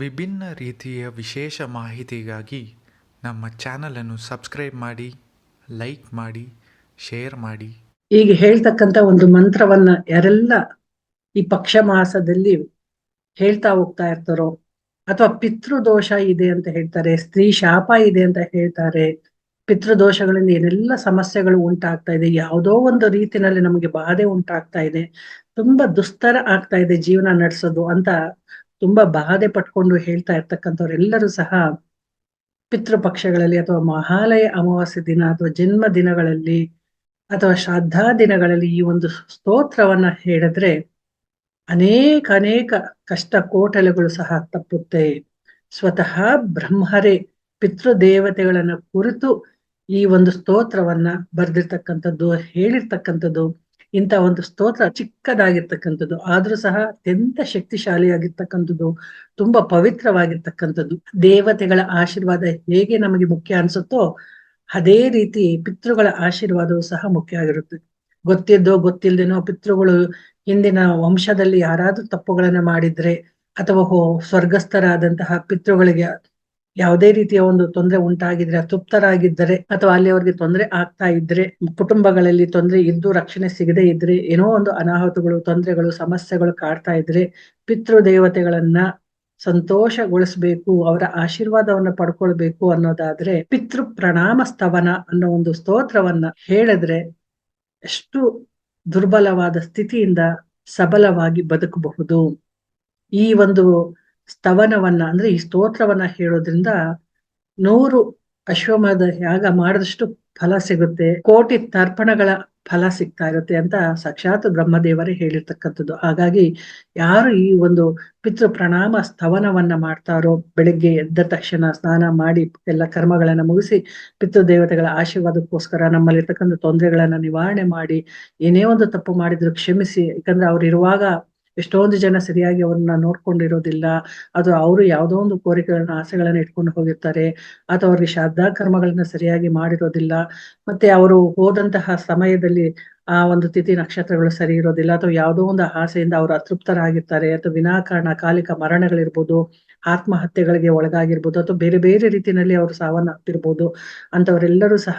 ವಿಭಿನ್ನ ರೀತಿಯ ವಿಶೇಷ ಮಾಹಿತಿಗಾಗಿ ನಮ್ಮ ಚಾನಲನ್ನು ಸಬ್ಸ್ಕ್ರೈಬ್ ಮಾಡಿ, ಲೈಕ್ ಮಾಡಿ, ಶೇರ್ ಮಾಡಿ. ಈಗ ಹೇಳ್ತಕ್ಕಂತ ಒಂದು ಮಂತ್ರವನ್ನ ಯಾರೆಲ್ಲ ಈ ಪಕ್ಷ ಮಾಸದಲ್ಲಿ ಹೇಳ್ತಾ ಹೋಗ್ತಾ ಇರ್ತಾರೋ, ಅಥವಾ ಪಿತೃದೋಷ ಇದೆ ಅಂತ ಹೇಳ್ತಾರೆ, ಸ್ತ್ರೀ ಶಾಪ ಇದೆ ಅಂತ ಹೇಳ್ತಾರೆ ಪಿತೃದೋಷಗಳಿಂದ ಏನೆಲ್ಲ ಸಮಸ್ಯೆಗಳು ಉಂಟಾಗ್ತಾ ಇದೆ, ಯಾವುದೋ ಒಂದು ರೀತಿನಲ್ಲಿ ನಮಗೆ ಬಾಧೆ ಉಂಟಾಗ್ತಾ ಇದೆ, ತುಂಬಾ ದುಸ್ತರ ಆಗ್ತಾ ಇದೆ ಜೀವನ ನಡೆಸೋದು ಅಂತ ತುಂಬಾ ಬಾಧೆ ಪಟ್ಕೊಂಡು ಹೇಳ್ತಾ ಇರ್ತಕ್ಕಂಥವ್ರೆಲ್ಲರೂ ಸಹ ಪಿತೃಪಕ್ಷಗಳಲ್ಲಿ ಅಥವಾ ಮಹಾಲಯ ಅಮಾವಾಸ್ಯ ದಿನ ಅಥವಾ ಜನ್ಮ ದಿನಗಳಲ್ಲಿ ಅಥವಾ ಶ್ರಾದ್ಧಾ ದಿನಗಳಲ್ಲಿ ಈ ಒಂದು ಸ್ತೋತ್ರವನ್ನ ಹೇಳಿದ್ರೆ ಅನೇಕ ಅನೇಕ ಕಷ್ಟ ಕೋಟಲೆಗಳು ಸಹ ತಪ್ಪುತ್ತೆ. ಸ್ವತಃ ಬ್ರಹ್ಮರೇ ಪಿತೃದೇವತೆಗಳನ್ನ ಕುರಿತು ಈ ಒಂದು ಸ್ತೋತ್ರವನ್ನ ಬರ್ದಿರ್ತಕ್ಕಂಥದ್ದು, ಹೇಳಿರ್ತಕ್ಕಂಥದ್ದು. ಇಂಥ ಒಂದು ಸ್ತೋತ್ರ ಚಿಕ್ಕದಾಗಿರ್ತಕ್ಕಂಥದ್ದು. ಆದ್ರೂ ಸಹ ಅತ್ಯಂತ ಶಕ್ತಿಶಾಲಿಯಾಗಿರ್ತಕ್ಕಂಥದ್ದು. ತುಂಬಾ ಪವಿತ್ರವಾಗಿರ್ತಕ್ಕಂಥದ್ದು. ದೇವತೆಗಳ ಆಶೀರ್ವಾದ ಹೇಗೆ ನಮಗೆ ಮುಖ್ಯ ಅನ್ಸುತ್ತೋ ಅದೇ ರೀತಿ ಪಿತೃಗಳ ಆಶೀರ್ವಾದವು ಸಹ ಮುಖ್ಯ ಆಗಿರುತ್ತೆ ಗೊತ್ತಿದ್ದೋ ಗೊತ್ತಿಲ್ಲದೇನೋ ಪಿತೃಗಳು ಹಿಂದಿನ ವಂಶದಲ್ಲಿ ಯಾರಾದ್ರೂ ತಪ್ಪುಗಳನ್ನ ಮಾಡಿದ್ರೆ ಅಥವಾ ಸ್ವರ್ಗಸ್ಥರಾದಂತಹ ಪಿತೃಗಳಿಗೆ ಯಾವುದೇ ರೀತಿಯ ಒಂದು ತೊಂದರೆ ಉಂಟಾಗಿದ್ರೆ ಅತೃಪ್ತರಾಗಿದ್ದರೆ ಅಥವಾ ಅಲ್ಲಿ ಅವ್ರಿಗೆ ತೊಂದರೆ ಆಗ್ತಾ ಇದ್ರೆ, ಕುಟುಂಬಗಳಲ್ಲಿ ತೊಂದರೆ ಇದ್ದು ರಕ್ಷಣೆ ಸಿಗದೆ ಇದ್ರೆ, ಏನೋ ಒಂದು ಅನಾಹುತಗಳು, ತೊಂದರೆಗಳು, ಸಮಸ್ಯೆಗಳು ಕಾಡ್ತಾ ಇದ್ರೆ ಪಿತೃ ದೇವತೆಗಳನ್ನ ಸಂತೋಷಗೊಳಿಸ್ಬೇಕು, ಅವರ ಆಶೀರ್ವಾದವನ್ನ ಪಡ್ಕೊಳ್ಬೇಕು ಅನ್ನೋದಾದ್ರೆ ಪಿತೃ ಪ್ರಣಾಮ ಸ್ತವನ ಅನ್ನೋ ಒಂದು ಸ್ತೋತ್ರವನ್ನ ಹೇಳಿದ್ರೆ ಎಷ್ಟು ದುರ್ಬಲವಾದ ಸ್ಥಿತಿಯಿಂದ ಸಬಲವಾಗಿ ಬದುಕಬಹುದು. ಈ ಒಂದು ಸ್ತವನವನ್ನ, ಅಂದ್ರೆ ಈ ಸ್ತೋತ್ರವನ್ನ ಹೇಳೋದ್ರಿಂದ ನೂರು ಅಶ್ವಮದ ಯಾಗ ಮಾಡಿದಷ್ಟು ಫಲ ಸಿಗುತ್ತೆ, ಕೋಟಿ ತರ್ಪಣಗಳ ಫಲ ಸಿಗ್ತಾ ಇರುತ್ತೆ ಅಂತ ಸಾಕ್ಷಾತ್ ಬ್ರಹ್ಮದೇವರೇ ಹೇಳಿರ್ತಕ್ಕಂಥದ್ದು. ಹಾಗಾಗಿ ಯಾರು ಈ ಒಂದು ಪಿತೃ ಪ್ರಣಾಮ ಸ್ತವನವನ್ನ ಮಾಡ್ತಾರೋ, ಬೆಳಿಗ್ಗೆ ಎದ್ದ ತಕ್ಷಣ ಸ್ನಾನ ಮಾಡಿ ಎಲ್ಲ ಕರ್ಮಗಳನ್ನ ಮುಗಿಸಿ ಪಿತೃ ದೇವತೆಗಳ ಆಶೀರ್ವಾದಕ್ಕೋಸ್ಕರ ನಮ್ಮಲ್ಲಿರ್ತಕ್ಕಂಥ ತೊಂದರೆಗಳನ್ನ ನಿವಾರಣೆ ಮಾಡಿ, ಏನೇ ಒಂದು ತಪ್ಪು ಮಾಡಿದ್ರು ಕ್ಷಮಿಸಿ, ಯಾಕಂದ್ರೆ ಅವ್ರು ಇರುವಾಗ ಎಷ್ಟೊಂದು ಜನ ಸರಿಯಾಗಿ ಅವ್ರನ್ನ ನೋಡ್ಕೊಂಡಿರೋದಿಲ್ಲ. ಅದು ಅವರು ಯಾವುದೋ ಒಂದು ಕೋರಿಕೆಗಳನ್ನ, ಆಸೆಗಳನ್ನ ಇಟ್ಕೊಂಡು ಹೋಗಿರ್ತಾರೆ. ಅಥವಾ ಅವ್ರಿಗೆ ಶ್ರದ್ಧಾ ಕರ್ಮಗಳನ್ನ ಸರಿಯಾಗಿ ಮಾಡಿರೋದಿಲ್ಲ. ಮತ್ತೆ ಅವರು ಹೋದಂತಹ ಸಮಯದಲ್ಲಿ ಆ ಒಂದು ತಿಥಿ ನಕ್ಷತ್ರಗಳು ಸರಿ ಇರೋದಿಲ್ಲ. ಅಥವಾ ಯಾವುದೋ ಒಂದು ಆಸೆಯಿಂದ ಅವರು ಅತೃಪ್ತರಾಗಿರ್ತಾರೆ. ಅಥವಾ ವಿನಾಕಾರಣ ಕಾಲಿಕ ಮರಣಗಳಿರ್ಬೋದು, ಆತ್ಮಹತ್ಯೆಗಳಿಗೆ ಒಳಗಾಗಿರ್ಬೋದು, ಅಥವಾ ಬೇರೆ ಬೇರೆ ರೀತಿಯಲ್ಲಿ ಅವರು ಸಾವನ್ನಪ್ಪಿರ್ಬೋದು ಅಂತವರೆಲ್ಲರೂ ಸಹ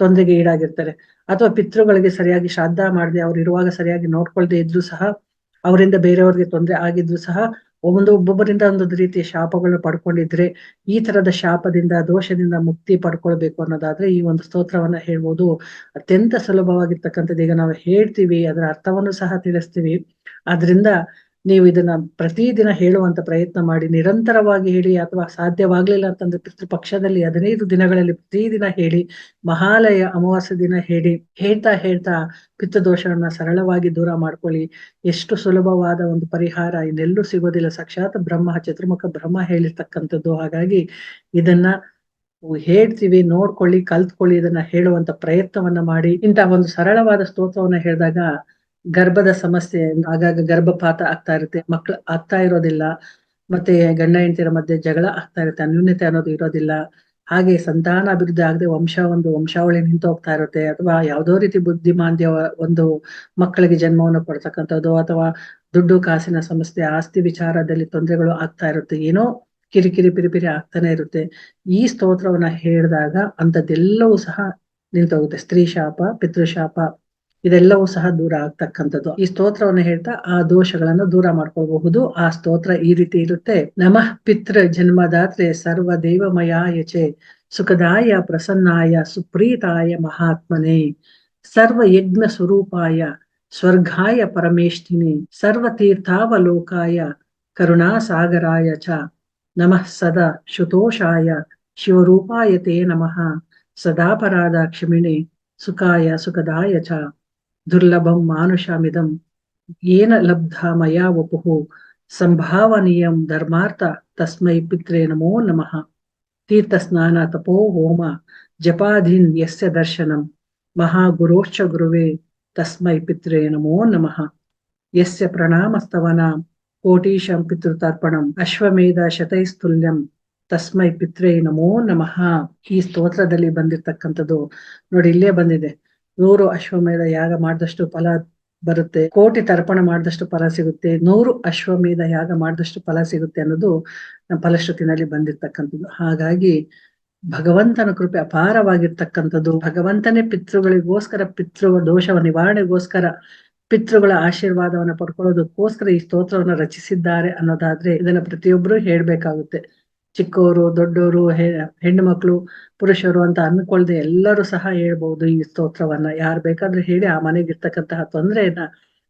ತೊಂದರೆಗೆ ಈಡಾಗಿರ್ತಾರೆ. ಅಥವಾ ಪಿತೃಗಳಿಗೆ ಸರಿಯಾಗಿ ಶ್ರಾದ್ದ ಮಾಡದೆ ಅವ್ರು ಇರುವಾಗ ಸರಿಯಾಗಿ ನೋಡ್ಕೊಳ್ದೆ ಇದ್ರು ಸಹ ಅವರಿಂದ ಬೇರೆಯವ್ರಿಗೆ ತೊಂದರೆ ಆಗಿದ್ರು ಸಹ ಒಂದು ಒಬ್ಬೊಬ್ಬರಿಂದ ಒಂದೊಂದು ರೀತಿಯ ಶಾಪಗಳು ಪಡ್ಕೊಂಡಿದ್ರೆ ಈ ತರದ ಶಾಪದಿಂದ, ದೋಷದಿಂದ ಮುಕ್ತಿ ಪಡ್ಕೊಳ್ಬೇಕು ಅನ್ನೋದಾದ್ರೆ ಈ ಒಂದು ಸ್ತೋತ್ರವನ್ನ ಹೇಳ್ಬೋದು. ಅತ್ಯಂತ ಸುಲಭವಾಗಿರ್ತಕ್ಕಂಥದ್ದು ಈಗ ನಾವು ಹೇಳ್ತೀವಿ, ಅದರ ಅರ್ಥವನ್ನು ಸಹ ತಿಳಿಸ್ತೀವಿ. ಆದ್ರಿಂದ ನೀವು ಇದನ್ನ ಪ್ರತಿದಿನ ಹೇಳುವಂತ ಪ್ರಯತ್ನ ಮಾಡಿ, ನಿರಂತರವಾಗಿ ಹೇಳಿ ಅಥವಾ ಸಾಧ್ಯವಾಗ್ಲಿಲ್ಲ ಅಂತಂದ್ರೆ ಪಿತೃಪಕ್ಷದಲ್ಲಿ ಹದಿನೈದು ದಿನಗಳಲ್ಲಿ ಪ್ರತಿದಿನ ಹೇಳಿ, ಮಹಾಲಯ ಅಮಾವಾಸ್ಯ ದಿನ ಹೇಳಿ, ಹೇಳ್ತಾ ಹೇಳ್ತಾ ಪಿತ್ತದೋಷವನ್ನ ಸರಳವಾಗಿ ದೂರ ಮಾಡ್ಕೊಳ್ಳಿ. ಎಷ್ಟು ಸುಲಭವಾದ ಒಂದು ಪರಿಹಾರ, ಇನ್ನೆಲ್ಲೂ ಸಿಗೋದಿಲ್ಲ. ಸಾಕ್ಷಾತ್ ಬ್ರಹ್ಮ, ಚತುರ್ಮುಖ ಬ್ರಹ್ಮ ಹೇಳಿರ್ತಕ್ಕಂಥದ್ದು. ಹಾಗಾಗಿ ಇದನ್ನ ಹೇಳ್ತೀವಿ, ನೋಡ್ಕೊಳ್ಳಿ, ಕಲ್ತ್ಕೊಳ್ಳಿ, ಇದನ್ನ ಹೇಳುವಂತ ಪ್ರಯತ್ನವನ್ನ ಮಾಡಿ. ಇಂತ ಒಂದು ಸರಳವಾದ ಸ್ತೋತ್ರವನ್ನ ಹೇಳಿದಾಗ ಗರ್ಭದ ಸಮಸ್ಯೆ, ಆಗಾಗ ಗರ್ಭಪಾತ ಆಗ್ತಾ ಇರುತ್ತೆ, ಮಕ್ಳು ಆಗ್ತಾ ಇರೋದಿಲ್ಲ, ಮತ್ತೆ ಗಂಡ ಹೆಂಡತಿರ ಮಧ್ಯೆ ಜಗಳ ಆಗ್ತಾ ಇರುತ್ತೆ, ಅನ್ಯೂನ್ಯತೆ ಅನ್ನೋದು ಇರೋದಿಲ್ಲ. ಹಾಗೆ ಸಂತಾನ ಅಭಿವೃದ್ಧಿ ಆಗದೆ ವಂಶ ಒಂದು ವಂಶಾವಳಿ ನಿಂತು ಹೋಗ್ತಾ ಇರುತ್ತೆ, ಅಥವಾ ಯಾವುದೋ ರೀತಿ ಬುದ್ಧಿಮಾಂದ್ಯ ಒಂದು ಮಕ್ಕಳಿಗೆ ಜನ್ಮವನ್ನು ಕೊಡ್ತಕ್ಕಂಥದ್ದು, ಅಥವಾ ದುಡ್ಡು ಕಾಸಿನ ಸಮಸ್ಯೆ, ಆಸ್ತಿ ವಿಚಾರದಲ್ಲಿ ತೊಂದರೆಗಳು ಆಗ್ತಾ ಇರುತ್ತೆ, ಏನೋ ಕಿರಿಕಿರಿ ಪಿರಿಪಿರಿ ಆಗ್ತಾನೆ ಇರುತ್ತೆ. ಈ ಸ್ತೋತ್ರವನ್ನ ಹೇಳಿದಾಗ ಅಂತದ್ದೆಲ್ಲವೂ ಸಹ ನಿಂತೋಗುತ್ತೆ. ಸ್ತ್ರೀ ಶಾಪ ಪಿತೃಶಾಪ ಇದೆಲ್ಲವೂ ಸಹ ದೂರ ಆಗ್ತಕ್ಕಂಥದ್ದು. ಈ ಸ್ತೋತ್ರವನ್ನು ಹೇಳ್ತಾ ಆ ದೋಷಗಳನ್ನು ದೂರ ಮಾಡ್ಕೋಬಹುದು ಆ ಸ್ತೋತ್ರ ಈ ರೀತಿ ಇರುತ್ತೆ. ನಮಃ ಪಿತೃ ಜನ್ಮದಾತ್ರೆ ಸರ್ವ ದೇವಮಯಾಯ ಚೆ ಸುಖದಾಯ ಪ್ರಸನ್ನಾಯ ಸುಪ್ರೀತಾಯ ಮಹಾತ್ಮನೆ. ಸರ್ವ ಯಜ್ಞ ಸ್ವರೂಪಾಯ ಸ್ವರ್ಗಾಯ ಪರಮೇಷ್ಠಿನಿ. ಸರ್ವ ತೀರ್ಥಾವಲೋಕಾಯ ಕರುಣಾಸಾಗರಾಯ ಚ. ನಮಃ ಸದಾ ಶುತೋಷಾಯ ಶಿವರೂಪಾಯ ತೇ ನಮಃ. ಸದಾಪರಾಧ ಕ್ಷಮಿಣೆ ಸುಖಾಯ ಸುಖದಾಯ ಚ. ದುರ್ಲಭಂ ಮಾನುಷಾಮಿದಂ. ಏನ ಲಬ್ಧ ಮಯಾ ವಪುಃ ಸಂಭಾವನೀಯಂ ಧರ್ಮಾರ್ಥ ತಸ್ಮೈ ಪಿತ್ರೆ ನಮೋ ನಮಃ. ತೀರ್ಥಸ್ನಾನ ತಪೋ ಹೋಮ. ಜಪಾಧೀನ್ ಯಸ್ಯ ದರ್ಶನಂ. ಮಹಾಗುರೋಶ್ಚ ಗುರುವೇ ತಸ್ಮೈ ಪಿತ್ರೆ ನಮೋ ನಮಃ. ಯಸ್ಯ ಪ್ರಣಾಮಸ್ತವನ. ಕೋಟೀಶಂ ಪಿತೃತರ್ಪಣಂ. ಅಶ್ವಮೇಧ ಶತೈಸ್ತುಲ್ಯಂ. ತಸ್ಮೈ ಪಿತ್ರೇ ನಮೋ ನಮಃ. ಈ ಸ್ತೋತ್ರದಲ್ಲಿ ಬಂದಿರ್ತಕ್ಕಂಥದ್ದು ನೋಡಿ ಇಲ್ಲೇ ಬಂದಿದೆ. ನೂರು ಅಶ್ವಮೇಧ ಯಾಗ ಮಾಡಿದಷ್ಟು ಫಲ ಬರುತ್ತೆ, ಕೋಟಿ ತರ್ಪಣ ಮಾಡಿದಷ್ಟು ಫಲ ಸಿಗುತ್ತೆ, ನೂರು ಅಶ್ವಮೇಧ ಯಾಗ ಮಾಡಿದಷ್ಟು ಫಲ ಸಿಗುತ್ತೆ ಅನ್ನೋದು ನಮ್ಮ ಫಲಶ್ರುತಿನಲ್ಲಿ ಬಂದಿರ್ತಕ್ಕಂಥದ್ದು. ಹಾಗಾಗಿ ಭಗವಂತನ ಕೃಪೆ ಅಪಾರವಾಗಿರ್ತಕ್ಕಂಥದ್ದು. ಭಗವಂತನೇ ಪಿತೃಗಳಿಗೋಸ್ಕರ ಪಿತೃ ದೋಷವ ನಿವಾರಣೆಗೋಸ್ಕರ ಪಿತೃಗಳ ಆಶೀರ್ವಾದವನ್ನು ಪಡ್ಕೊಳ್ಳೋದಕ್ಕೋಸ್ಕರ ಈ ಸ್ತೋತ್ರವನ್ನ ರಚಿಸಿದ್ದಾರೆ ಅನ್ನೋದಾದ್ರೆ ಇದನ್ನ ಪ್ರತಿಯೊಬ್ಬರು ಹೇಳ್ಬೇಕಾಗುತ್ತೆ. ಚಿಕ್ಕವರು ದೊಡ್ಡವರು ಹೆಣ್ಣು ಮಕ್ಕಳು ಪುರುಷರು ಅಂತ ಅನ್ಕೊಳ್ದೆ ಎಲ್ಲರೂ ಸಹ ಹೇಳ್ಬಹುದು ಈ ಸ್ತೋತ್ರವನ್ನ. ಯಾರು ಬೇಕಾದ್ರೂ ಹೇಳಿ ಆ ಮನೆಗೆ ಇರ್ತಕ್ಕಂತಹ ತೊಂದರೆಯನ್ನ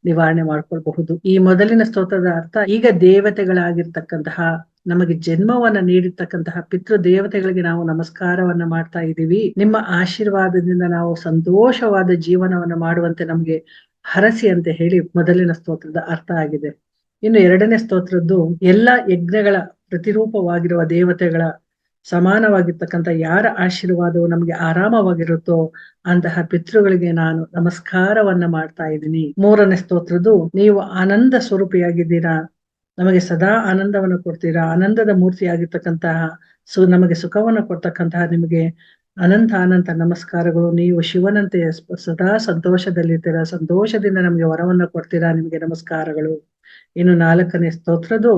ನಿವಾರಣೆ ಮಾಡ್ಕೊಳ್ಬಹುದು. ಈ ಮೊದಲಿನ ಸ್ತೋತ್ರದ ಅರ್ಥ ಈಗ ದೇವತೆಗಳಾಗಿರ್ತಕ್ಕಂತಹ, ನಮಗೆ ಜನ್ಮವನ್ನ ನೀಡಿರ್ತಕ್ಕಂತಹ ಪಿತೃ ದೇವತೆಗಳಿಗೆ ನಾವು ನಮಸ್ಕಾರವನ್ನ ಮಾಡ್ತಾ ಇದ್ದೀವಿ. ನಿಮ್ಮ ಆಶೀರ್ವಾದದಿಂದ ನಾವು ಸಂತೋಷವಾದ ಜೀವನವನ್ನ ಮಾಡುವಂತೆ ನಮ್ಗೆ ಹರಸಿ ಅಂತ ಹೇಳಿ ಮೊದಲಿನ ಸ್ತೋತ್ರದ ಅರ್ಥ ಆಗಿದೆ. ಇನ್ನು ಎರಡನೇ ಸ್ತೋತ್ರದ್ದು, ಎಲ್ಲಾ ಯಜ್ಞಗಳ ಪ್ರತಿರೂಪವಾಗಿರುವ ದೇವತೆಗಳ ಸಮಾನವಾಗಿರ್ತಕ್ಕಂಥ ಯಾರ ಆಶೀರ್ವಾದವು ನಮ್ಗೆ ಆರಾಮವಾಗಿರುತ್ತೋ ಅಂತಹ ಪಿತೃಗಳಿಗೆ ನಾನು ನಮಸ್ಕಾರವನ್ನ ಮಾಡ್ತಾ ಇದ್ದೀನಿ. ಮೂರನೇ ಸ್ತೋತ್ರದ್ದು, ನೀವು ಆನಂದ ಸ್ವರೂಪಿಯಾಗಿದ್ದೀರಾ? ನಮಗೆ ಸದಾ ಆನಂದವನ್ನು ಕೊಡ್ತೀರಾ? ಆನಂದದ ಮೂರ್ತಿಯಾಗಿರ್ತಕ್ಕಂತಹ ಸು, ನಮಗೆ ಸುಖವನ್ನು ಕೊಡ್ತಕ್ಕಂತಹ ನಿಮಗೆ ಅನಂತ ಅನಂತ ನಮಸ್ಕಾರಗಳು. ನೀವು ಶಿವನಂತೆ ಸದಾ ಸಂತೋಷದಲ್ಲಿರ್ತೀರಾ? ಸಂತೋಷದಿಂದ ನಮಗೆ ವರವನ್ನ ಕೊಡ್ತೀರಾ? ನಿಮಗೆ ನಮಸ್ಕಾರಗಳು. ಇನ್ನು ನಾಲ್ಕನೇ ಸ್ತೋತ್ರದು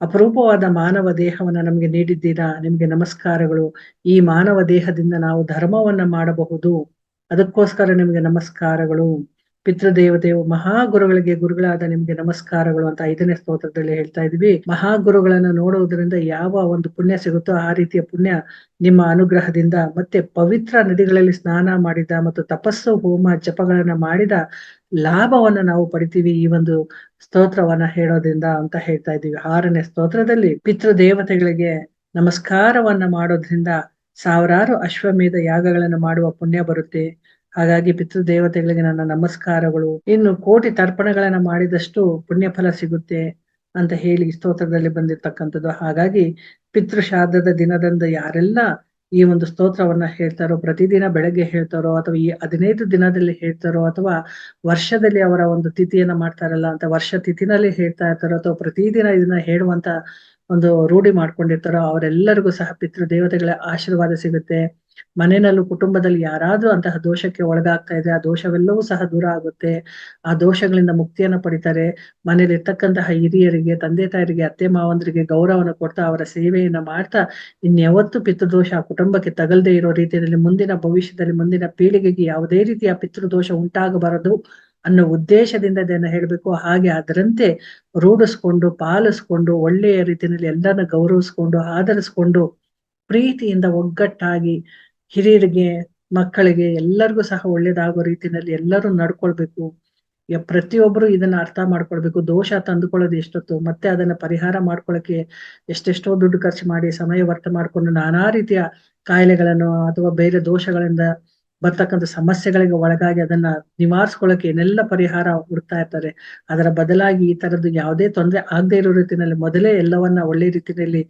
ಅಪರೂಪವಾದ ಮಾನವ ದೇಹವನ್ನ ನಮ್ಗೆ ನೀಡಿದ್ದೀರಾ? ನಿಮ್ಗೆ ನಮಸ್ಕಾರಗಳು. ಈ ಮಾನವ ದೇಹದಿಂದ ನಾವು ಧರ್ಮವನ್ನ ಮಾಡಬಹುದು. ಅದಕ್ಕೋಸ್ಕರ ನಿಮಗೆ ನಮಸ್ಕಾರಗಳು. ಪಿತೃದೇವತೆಯು ಮಹಾಗುರುಗಳಿಗೆ ಗುರುಗಳಾದ ನಿಮ್ಗೆ ನಮಸ್ಕಾರಗಳು ಅಂತ ಐದನೇ ಸ್ತೋತ್ರದಲ್ಲಿ ಹೇಳ್ತಾ ಇದ್ವಿ. ಮಹಾಗುರುಗಳನ್ನ ನೋಡುವುದರಿಂದ ಯಾವ ಒಂದು ಪುಣ್ಯ ಸಿಗುತ್ತೋ ಆ ರೀತಿಯ ಪುಣ್ಯ ನಿಮ್ಮ ಅನುಗ್ರಹದಿಂದ ಮತ್ತೆ ಪವಿತ್ರ ನದಿಗಳಲ್ಲಿ ಸ್ನಾನ ಮಾಡಿದ ಮತ್ತು ತಪಸ್ಸು, ಹೋಮ, ಜಪಗಳನ್ನ ಮಾಡಿದ ಲಾಭವನ್ನ ನಾವು ಪಡಿತೀವಿ ಈ ಒಂದು ಸ್ತೋತ್ರವನ್ನ ಹೇಳೋದ್ರಿಂದ ಅಂತ ಹೇಳ್ತಾ ಇದ್ದೀವಿ. ಆರನೇ ಸ್ತೋತ್ರದಲ್ಲಿ ಪಿತೃ ದೇವತೆಗಳಿಗೆ ನಮಸ್ಕಾರವನ್ನ ಮಾಡೋದ್ರಿಂದ ಸಾವಿರಾರು ಅಶ್ವಮೇಧ ಯಾಗಗಳನ್ನು ಮಾಡುವ ಪುಣ್ಯ ಬರುತ್ತೆ. ಹಾಗಾಗಿ ಪಿತೃ ದೇವತೆಗಳಿಗೆ ನನ್ನ ನಮಸ್ಕಾರಗಳು. ಇನ್ನು ಕೋಟಿ ತರ್ಪಣಗಳನ್ನ ಮಾಡಿದಷ್ಟು ಪುಣ್ಯ ಫಲ ಸಿಗುತ್ತೆ ಅಂತ ಹೇಳಿ ಸ್ತೋತ್ರದಲ್ಲಿ ಬಂದಿರ್ತಕ್ಕಂಥದ್ದು. ಹಾಗಾಗಿ ಪಿತೃಶ್ರಾದ್ದದ ದಿನದಂದು ಯಾರೆಲ್ಲ ಈ ಒಂದು ಸ್ತೋತ್ರವನ್ನ ಹೇಳ್ತಾರೋ, ಪ್ರತಿದಿನ ಬೆಳಗ್ಗೆ ಹೇಳ್ತಾರೋ, ಅಥವಾ ಈ ಹದಿನೈದು ದಿನದಲ್ಲಿ ಹೇಳ್ತಾರೋ, ಅಥವಾ ವರ್ಷದಲ್ಲಿ ಅವರ ಒಂದು ತಿಥಿಯನ್ನ ಮಾಡ್ತಾರಲ್ಲ, ಅಂತ ವರ್ಷ ತಿಥಿನಲ್ಲಿ ಹೇಳ್ತಾ ಇರ್ತಾರೋ, ಅಥವಾ ಪ್ರತಿದಿನ ಇದನ್ನ ಹೇಳುವಂತ ಒಂದು ರೂಢಿ ಮಾಡ್ಕೊಂಡಿರ್ತಾರೋ, ಅವರೆಲ್ಲರಿಗೂ ಸಹ ಪಿತೃ ದೇವತೆಗಳ ಆಶೀರ್ವಾದ ಸಿಗುತ್ತೆ. ಮನೆಯಲ್ಲೂ ಕುಟುಂಬದಲ್ಲಿ ಯಾರಾದ್ರೂ ಅಂತಹ ದೋಷಕ್ಕೆ ಒಳಗಾಗ್ತಾ ಇದ್ರೆ ಆ ದೋಷವೆಲ್ಲವೂ ಸಹ ದೂರ ಆಗುತ್ತೆ. ಆ ದೋಷಗಳಿಂದ ಮುಕ್ತಿಯನ್ನ ಪಡಿತಾರೆ. ಮನೇಲಿ ಇರ್ತಕ್ಕಂತಹ ಹಿರಿಯರಿಗೆ, ತಂದೆ ತಾಯರಿಗೆ, ಅತ್ತೆ ಮಾವಂದ್ರಿಗೆ ಗೌರವನ ಕೊಡ್ತಾ ಅವರ ಸೇವೆಯನ್ನ ಮಾಡ್ತಾ ಇನ್ಯಾವತ್ತು ಪಿತೃದೋಷ ಆ ಕುಟುಂಬಕ್ಕೆ ತಗಲ್ದೇ ಇರೋ ರೀತಿಯಲ್ಲಿ ಮುಂದಿನ ಭವಿಷ್ಯದಲ್ಲಿ ಮುಂದಿನ ಪೀಳಿಗೆಗೆ ಯಾವುದೇ ರೀತಿಯ ಪಿತೃದೋಷ ಉಂಟಾಗಬಾರದು ಅನ್ನೋ ಉದ್ದೇಶದಿಂದ ಇದನ್ನ ಹೇಳ್ಬೇಕು. ಹಾಗೆ ಅದರಂತೆ ರೂಢಿಸ್ಕೊಂಡು, ಪಾಲಿಸ್ಕೊಂಡು, ಒಳ್ಳೆಯ ರೀತಿಯಲ್ಲಿ ಎಲ್ಲರನ್ನ ಗೌರವಿಸ್ಕೊಂಡು, ಆಧರಿಸ್ಕೊಂಡು, ಪ್ರೀತಿಯಿಂದ ಒಗ್ಗಟ್ಟಾಗಿ ಹಿರಿಯರಿಗೆ, ಮಕ್ಕಳಿಗೆ ಎಲ್ಲರಿಗೂ ಸಹ ಒಳ್ಳೇದಾಗೋ ರೀತಿನಲ್ಲಿ ಎಲ್ಲರೂ ನಡ್ಕೊಳ್ಬೇಕು. ಪ್ರತಿಯೊಬ್ಬರು ಇದನ್ನ ಅರ್ಥ ಮಾಡ್ಕೊಳ್ಬೇಕು. ದೋಷ ತಂದುಕೊಳ್ಳೋದು ಎಷ್ಟೊತ್ತು, ಮತ್ತೆ ಅದನ್ನ ಪರಿಹಾರ ಮಾಡ್ಕೊಳಕ್ಕೆ ಎಷ್ಟೆಷ್ಟೋ ದುಡ್ಡು ಖರ್ಚು ಮಾಡಿ, ಸಮಯ ವ್ಯರ್ಥ ಮಾಡ್ಕೊಂಡು ನಾನಾ ರೀತಿಯ ಕಾಯಿಲೆಗಳನ್ನು ಅಥವಾ ಬೇರೆ ದೋಷಗಳಿಂದ ಬರ್ತಕ್ಕಂಥ ಸಮಸ್ಯೆಗಳಿಗೆ ಒಳಗಾಗಿ ಅದನ್ನ ನಿವಾರಿಸ್ಕೊಳಕ್ಕೆ ಏನೆಲ್ಲ ಪರಿಹಾರ ಹುಡ್ತಾ ಇರ್ತಾರೆ, ಅದರ ಬದಲಾಗಿ ಈ ತರದ್ದು ಯಾವುದೇ ತೊಂದರೆ ಆಗದೆ ಇರೋ ರೀತಿಯಲ್ಲಿ ಮೊದಲೇ ಎಲ್ಲವನ್ನ ಒಳ್ಳೆ ರೀತಿಯಲ್ಲಿ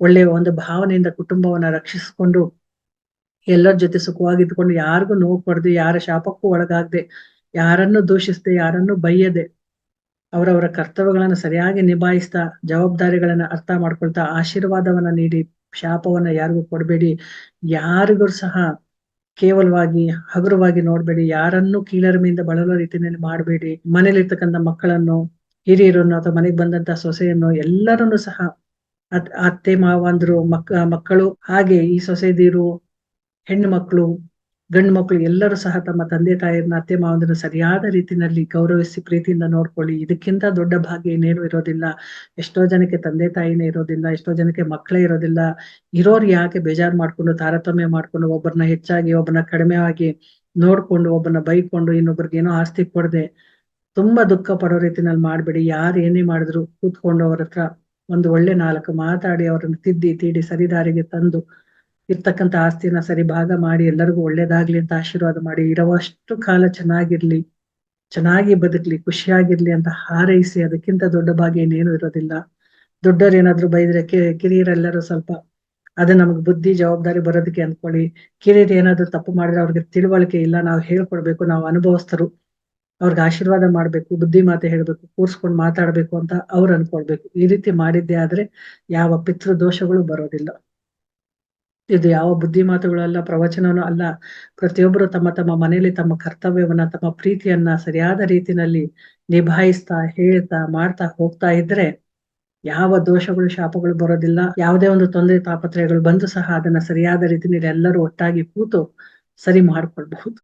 ಒಳ್ಳೆಯ ಒಂದು ಭಾವನೆಯಿಂದ ಕುಟುಂಬವನ್ನ ರಕ್ಷಿಸಿಕೊಂಡು ಎಲ್ಲರ ಜೊತೆ ಸುಖವಾಗಿದ್ಕೊಂಡು ಯಾರಿಗೂ ನೋವು ಕೊಡದೆ, ಯಾರ ಶಾಪಕ್ಕೂ ಒಳಗಾಗದೆ, ಯಾರನ್ನು ದೂಷಿಸದೆ, ಯಾರನ್ನು ಬೈಯದೆ ಅವರವರ ಕರ್ತವ್ಯಗಳನ್ನ ಸರಿಯಾಗಿ ನಿಭಾಯಿಸ್ತಾ, ಜವಾಬ್ದಾರಿಗಳನ್ನ ಅರ್ಥ ಮಾಡ್ಕೊಳ್ತಾ, ಆಶೀರ್ವಾದವನ್ನ ನೀಡಿ, ಶಾಪವನ್ನ ಯಾರಿಗೂ ಕೊಡಬೇಡಿ, ಯಾರಿಗೂ ಸಹ ಕೇವಲವಾಗಿ ಹಗುರವಾಗಿ ನೋಡ್ಬೇಡಿ, ಯಾರನ್ನು ಕೀಳರಿಮೆಯಿಂದ ಬಳಲೋ ರೀತಿಯಲ್ಲಿ ಮಾಡಬೇಡಿ, ಮನೇಲಿರ್ತಕ್ಕಂಥ ಮಕ್ಕಳನ್ನು, ಹಿರಿಯರನ್ನು ಅಥವಾ ಮನೆಗೆ ಬಂದಂತ ಸೊಸೆಯನ್ನು ಎಲ್ಲರನ್ನು ಸಹ ಅತ್ತೆ, ಮಾವಂದ್ರು ಮಕ್ಕ ಮಕ್ಕಳು ಹಾಗೆ ಈ ಸೊಸೆದೀರು ಹೆಣ್ಣು ಮಕ್ಕಳು, ಗಂಡು ಮಕ್ಕಳು ಎಲ್ಲರೂ ಸಹ ತಮ್ಮ ತಂದೆ ತಾಯಿಯನ್ನ ಅತ್ತೆ ಮಾವನ ಸರಿಯಾದ ರೀತಿಯಲ್ಲಿ ಗೌರವಿಸಿ ಪ್ರೀತಿಯಿಂದ ನೋಡ್ಕೊಳ್ಳಿ. ಇದಕ್ಕಿಂತ ದೊಡ್ಡ ಭಾಗ್ಯ ಏನೇನು ಇರೋದಿಲ್ಲ. ಎಷ್ಟೋ ಜನಕ್ಕೆ ತಂದೆ ತಾಯಿನೇ ಇರೋದಿಲ್ಲ, ಎಷ್ಟೋ ಜನಕ್ಕೆ ಮಕ್ಕಳೇ ಇರೋದಿಲ್ಲ. ಇರೋರು ಯಾಕೆ ಬೇಜಾರ್ ಮಾಡ್ಕೊಂಡು, ತಾರತಮ್ಯ ಮಾಡ್ಕೊಂಡು, ಒಬ್ಬರನ್ನ ಹೆಚ್ಚಾಗಿ, ಒಬ್ಬರನ್ನ ಕಡಿಮೆ ಆಗಿ ನೋಡ್ಕೊಂಡು ಒಬ್ಬನ ಬೈಕೊಂಡು ಇನ್ನೊಬ್ರಿಗೆ ಏನೋ ಆಸ್ತಿ ಕೊಡದೆ ತುಂಬಾ ದುಃಖ ಪಡೋ ರೀತಿನಲ್ಲಿ ಮಾಡ್ಬೇಡಿ. ಯಾರು ಏನೇ ಮಾಡಿದ್ರು ಕೂತ್ಕೊಂಡು ಅವ್ರ ಒಂದು ಒಳ್ಳೆ ನಾಲ್ಕು ಮಾತಾಡಿ ಅವರನ್ನು ತಿದ್ದಿ, ತೀಡಿ ಸರಿದಾರಿಗೆ ತಂದು ಇರ್ತಕ್ಕಂಥ ಆಸ್ತಿಯನ್ನ ಸರಿ ಭಾಗ ಮಾಡಿ ಎಲ್ಲರಿಗೂ ಒಳ್ಳೇದಾಗ್ಲಿ ಅಂತ ಆಶೀರ್ವಾದ ಮಾಡಿ, ಇರುವಷ್ಟು ಕಾಲ ಚೆನ್ನಾಗಿರ್ಲಿ, ಚೆನ್ನಾಗಿ ಬದುಕ್ಲಿ, ಖುಷಿಯಾಗಿರ್ಲಿ ಅಂತ ಹಾರೈಸಿ ಅದಕ್ಕಿಂತ ದೊಡ್ಡ ಭಾಗ್ಯ ಏನೇನು ಇರೋದಿಲ್ಲ. ದೊಡ್ಡವ್ರು ಏನಾದ್ರು ಬೈದ್ರೆ ಕಿರಿಯರೆಲ್ಲರೂ ಸ್ವಲ್ಪ ಅದೇ ನಮ್ಗೆ ಬುದ್ಧಿ ಜವಾಬ್ದಾರಿ ಬರೋದಕ್ಕೆ ಅನ್ಕೊಳ್ಳಿ ಕಿರಿಯರು ಏನಾದ್ರು ತಪ್ಪು ಮಾಡಿದ್ರೆ ಅವ್ರಿಗೆ ತಿಳುವಳಿಕೆ ಇಲ್ಲ, ನಾವು ಹೇಳ್ಕೊಡ್ಬೇಕು, ನಾವು ಅನುಭವಸ್ಥರು. ಅವ್ರಿಗೆ ಆಶೀರ್ವಾದ ಮಾಡ್ಬೇಕು, ಬುದ್ಧಿ ಮಾತೆ ಹೇಳ್ಬೇಕು, ಕೂರ್ಸ್ಕೊಂಡು ಮಾತಾಡ್ಬೇಕು ಅಂತ ಅವ್ರು ಅನ್ಕೊಳ್ಬೇಕು. ಈ ರೀತಿ ಮಾಡಿದ್ದೆ ಆದ್ರೆ ಯಾವ ಪಿತೃ ದೋಷಗಳು ಬರೋದಿಲ್ಲ. ಇದು ಯಾವ ಬುದ್ಧಿ ಮಾತುಗಳಲ್ಲ ಪ್ರವಚನವೂ ಅಲ್ಲ. ಪ್ರತಿಯೊಬ್ಬರು ತಮ್ಮ ತಮ್ಮ ಮನೆಯಲ್ಲಿ ತಮ್ಮ ಕರ್ತವ್ಯವನ್ನ, ತಮ್ಮ ಪ್ರೀತಿಯನ್ನ ಸರಿಯಾದ ರೀತಿನಲ್ಲಿ ನಿಭಾಯಿಸ್ತಾ, ಹೇಳ್ತಾ, ಮಾಡ್ತಾ ಹೋಗ್ತಾ ಇದ್ರೆ ಯಾವ ದೋಷಗಳು, ಶಾಪಗಳು ಬರೋದಿಲ್ಲ. ಯಾವುದೇ ಒಂದು ತೊಂದರೆ, ತಾಪತ್ರಯಗಳು ಬಂದು ಸಹ ಅದನ್ನ ಸರಿಯಾದ ರೀತಿಯಲ್ಲಿ ಎಲ್ಲರೂ ಒಟ್ಟಾಗಿ ಕೂತು ಸರಿ ಮಾಡ್ಕೊಳ್ಬಹುದು.